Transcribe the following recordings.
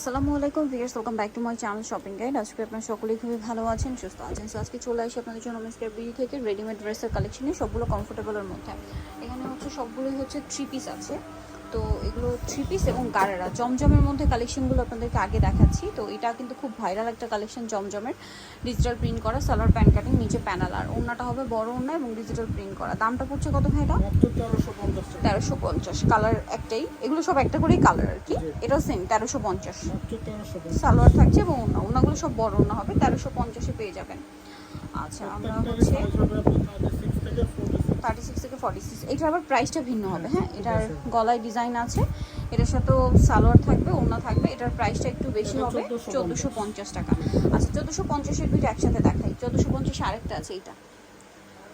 আসসালামু আলাইকুম viewers welcome back to my channel shopping guide আজকে আপনারা সকলেই খুবই ভালো আছেন, সুস্থ আছেন। সো আজকে চলে আসি আপনাদের জন্য মিস্টার বিডি থেকে রেডিমেড ড্রেসের কালেকশনে সবগুলো কমফোর্টেবলের মধ্যে। এখানে হচ্ছে সবগুলোই হচ্ছে থ্রি পিস আছে। তো এগুলো থ্রি পিস এবং গাড়েরা জমজমের মধ্যে কালেকশনগুলো আপনাদেরকে আগে দেখাচ্ছি। তো এটা কিন্তু খুব ভাইরাল একটা কালেকশন জমজমের। ডিজিটাল প্রিন্ট করা সালোয়ার প্যান্ট কাটিং নিচে প্যানাল আর। ওনাটা হবে বড় ওনা এবং ডিজিটাল প্রিন্ট করা। দামটা পড়ছে কত ভাই এটা? মাত্র তেরোশো পঞ্চাশ কালার একটাই। এগুলো সব একটা করেই কালার আর কি। এটাও সেম তেরোশো পঞ্চাশ। মাত্র তেরোশো পঞ্চাশ। সালোয়ার থাকছে এবং ওনা ওনাগুলো সব বড় ওনা হবে। তেরোশো পঞ্চাশে পেয়ে যাবেন। আচ্ছা আমরা হচ্ছে থার্টি সিক্স থেকে ফর্টি সিক্স এটার আবার প্রাইসটা ভিন্ন হবে হ্যাঁ? এটার গলায় ডিজাইন আছে এটার সাথেও সালোয়ার থাকবে ওনা থাকবে এটার প্রাইসটা একটু বেশি হবে 1450 চোদ্দোশো পঞ্চাশ টাকা। আচ্ছা চোদ্দোশো পঞ্চাশের দুইটা একসাথে দেখাই। চোদ্দোশো পঞ্চাশে আরেকটা আছে এইটা।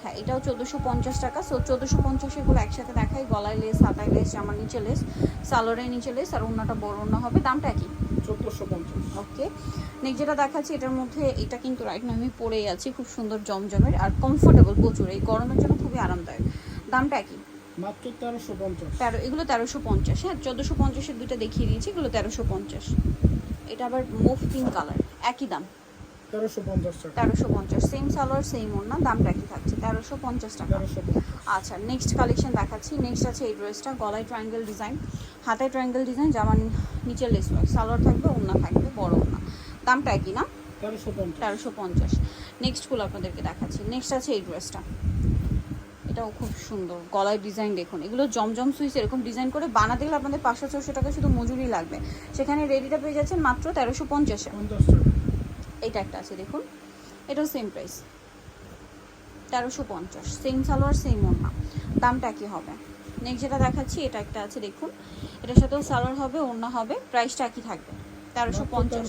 হ্যাঁ এটাও চোদ্দোশো পঞ্চাশ টাকা। সো চোদ্দোশো পঞ্চাশেরগুলো একসাথে দেখাই গলায় লেস হাতায় লেস জামার নিচে লেস সালোয়ারের নিচে লেস আর ওনাটা বড় ওনা হবে। দামটা কি পঞ্চাশ। ওকে। নেক্সট যেটা দেখাচ্ছি এটার মধ্যে এটা কিন্তু রাইট না আমি পরেই আছি খুব সুন্দর জমজমের আর কমফোর্টেবল প্রচুর। এই গরমের জন্য খুবই আরামদায়ক। দামটা কি মাত্র তেরোশো পঞ্চাশ। তেরো এগুলো তেরোশো পঞ্চাশ। হ্যাঁ চোদ্দোশো পঞ্চাশের দুইটা দেখিয়ে দিয়েছি এগুলো তেরোশো পঞ্চাশ। এটা আবার মুভ পিঙ্ক কালার একই দাম। তেরোশো পঞ্চাশ সেম সালোয়ার সেম ওড়না দামটা একই থাকছে তেরোশো পঞ্চাশ টাকা। আচ্ছা নেক্সট কালেকশন দেখাচ্ছি। নেক্সট আছে এই ড্রেসটা গলায় ট্রায়াঙ্গেল ডিজাইন ট্রায়াঙ্গেল ডিজাইন জামার নিচে লেস ওয়ার্ক সালোয়ার থাকবে ওড়না থাকবে বড় ওড়না। দামটা একই না? তেরোশো পঞ্চাশ। নেক্সটগুলো আপনাদেরকে দেখাচ্ছি। নেক্সট আছে এই ড্রেসটা এটাও খুব সুন্দর গলায় ডিজাইন দেখুন। এগুলো জমজম সুইস এরকম ডিজাইন করে বানাতে গেলে আপনাদের পাঁচশো ছশো টাকা শুধু মজুরি লাগবে। সেখানে রেডিটা পেয়ে যাচ্ছেন মাত্র তেরোশো পঞ্চাশে। এইটা একটা আছে দেখুন। এটাও সেম প্রাইস তেরোশো পঞ্চাশ। সেম সালোয়ার সেম ওড়না। দামটা কি হবে। নেক্সট যেটা দেখাচ্ছি এটা একটা আছে দেখুন। এটার সাথেও সালোয়ার হবে ওড়না হবে প্রাইসটা একই থাকবে। তেরোশো পঞ্চাশ।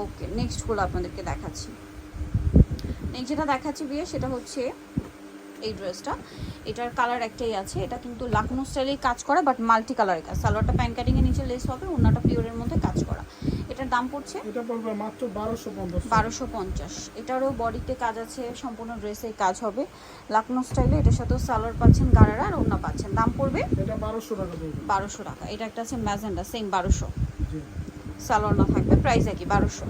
ওকে নেক্সটগুলো আপনাদেরকে দেখাচ্ছি। নেক্সট যেটা দেখাচ্ছি বিয়ে সেটা হচ্ছে এই ড্রেসটা এটার কালার একটাই আছে। এটা কিন্তু লাকনো স্টাইলে কাজ করা বাট মাল্টি কালারের কাজ। সালোয়ারটা প্যান কাটিংয়ের নিচে লেস হবে ওনাটা পিওরের মধ্যে কাজ করা দাম পড়ছে? এটা পড়বে মাত্র বারোশো পঞ্চাশ। টাকা। বারোশো পঞ্চাশ। এটারও বডিতে কাজ আছে সম্পূর্ণ ড্রেসে কাজ হবে। লাকনো স্টাইলে এটার সাথেও সালোয়ার পাচ্ছেন গারারা আর ওনা পাচ্ছেন। দাম পড়বে? এটা বারোশো টাকা পড়বে। বারোশো টাকা। এটা একটা আছে ম্যাজেন্ডা সেম বারোশো। জি। সালোয়ার না থাকবে প্রাইস একই বারোশো।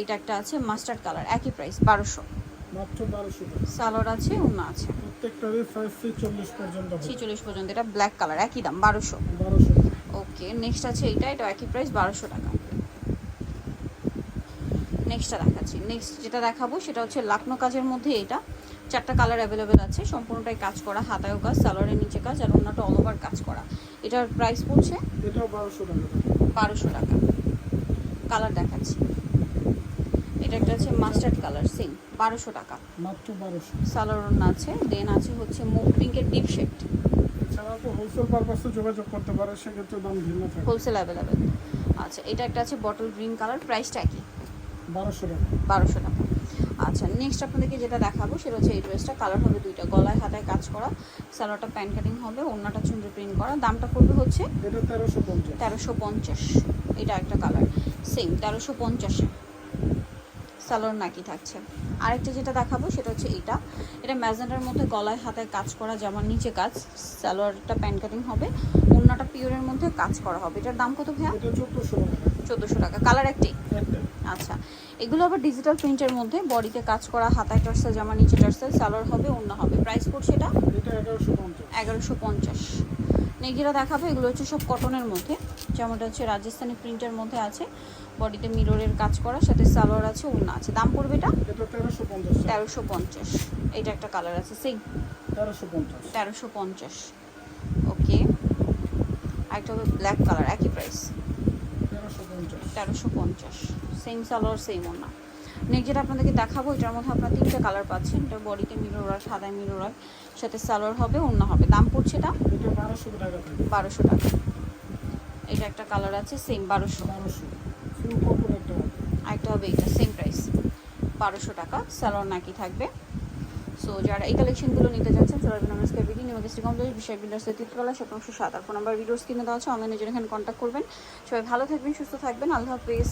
এটা একটা আছে মাস্টার্ড কালার একই প্রাইস বারোশো। মাত্র বারোশো টাকা। সালোয়ার আছে ওনা আছে। প্রত্যেকটারই সাইজ চল্লিশ পর্যন্ত হবে। ছিচল্লিশ পর্যন্ত। এটা ব্ল্যাক কালার একই দাম বারোশো। বারোশো। টাকা ওকে নেক্সট আছে এইটা এটা একই প্রাইস বারোশো টাকা। নেক্সটটা দেখাচ্ছি। নেক্সট যেটা দেখাবো সেটা হচ্ছে লাকনো কাজের মধ্যে এটা। চারটা কালার অ্যাভেলেবেল আছে। সম্পূর্ণটাই কাজ করা। হাতায়ও কাজ সালোয়ারের নিচে কাজ আর অন্যটা অল ওভার কাজ করা। এটার প্রাইস পড়ছে বারোশো টাকা। বারোশো টাকা। কালার দেখাচ্ছি। এটা একটা আছে মাস্টার্ড কালার সেম বারোশো টাকা। মাত্র বারোশো। সালোয়ার অন্য আছে দেন আছে হচ্ছে মুভ পিঙ্কের ডিপ শেড এছাড়া তো হোলসেল পারপাসে যোগাযোগ করতে পারে সেক্ষেত্রে দাম ভিন্ন থাকে। হোলসেল অ্যাভেলেবেল আচ্ছা এটা একটা আছে বটল গ্রিন কালার প্রাইসটা একই। বারোশো টাকা। বারোশো টাকা। আচ্ছা নেক্সট আপনাদেরকে যেটা দেখাবো সেটা হচ্ছে এই ড্রেসটা কালার হবে দুইটা গলায় হাতায় কাজ করা সালোয়ারটা প্যান্ট কাটিং হবে অন্যটা চুন্ডি প্রিন্ট করা। দামটা পড়বে হচ্ছে তেরোশো পঞ্চাশ। তেরোশো পঞ্চাশ। এটা একটা কালার সেম তেরোশো পঞ্চাশে। সালোয়ার নাকি থাকছে। আরেকটা যেটা দেখাবো সেটা হচ্ছে এটা এটা ম্যাজেন্ডার মধ্যে গলায় হাতে কাজ করা যেমন নিচে কাজ স্যালোয়ারটা প্যান্ট কাটিং হবে। অন্যটা পিওরের মধ্যে কাজ করা হবে। এটার দাম কত ভাইয়া? চোদ্দোশো টাকা। চোদ্দোশো টাকা। কালার একটাই। আচ্ছা। এগুলো আবার ডিজিটাল প্রিন্টের মধ্যে বডিতে কাজ করা হাতায় টার্সেল জামা নিচে টার্সেল সালোয়ার হবে অন্য হবে। প্রাইস পড়ছে এটা এগারোশো পঞ্চাশ। নেগিরা দেখাবো। এগুলো হচ্ছে সব কটনের মধ্যে। যেমনটা হচ্ছে রাজস্থানি প্রিন্টের মধ্যে আছে। বডিতে মিররের কাজ করা সাথে সালোয়ার আছে ওড়না আছে। দাম পড়বে এটা? তেরোশো পঞ্চাশ। এটা একটা কালার আছে সেম তেরোশো পঞ্চাশ। ওকে। আরেকটা হবে ব্ল্যাক কালার একই প্রাইস তেরোশো পঞ্চাশ। সেম সালোয়ার সেম ওনা নেক্সট যেটা আপনাদেরকে দেখাবো এটার মধ্যে আপনারা তিনটে কালার পাচ্ছেন। এটা বডিতে মিরর আর সাদায় মিরর সাথে সালোয়ার হবে অন্য হবে। দাম পড়ছে এটা? বারোশো টাকা বারোশো টাকা। এটা একটা কালার আছে সেম বারোশো। বারোশো। আরেকটা হবে এটা সেম প্রাইস বারোশো টাকা সালোয়ার নাকি থাকবে। সো যারা এই কালেকশনগুলো নিতে যাচ্ছেন সোলার নমস্কার বিডি নিউগেস্টি কমপ্লেক্স বিষয় বিল্ডার্স তৃতীয়তলা শতাংশ সাত। আর ফোন নাম্বার ভিডিওস কিনে দেওয়া আছে অনলাইনে জন্য এখানে কন্ট্যাক্ট করবেন। সবাই ভালো থাকবেন, সুস্থ থাকবেন। আল্লাহ হাফেজ।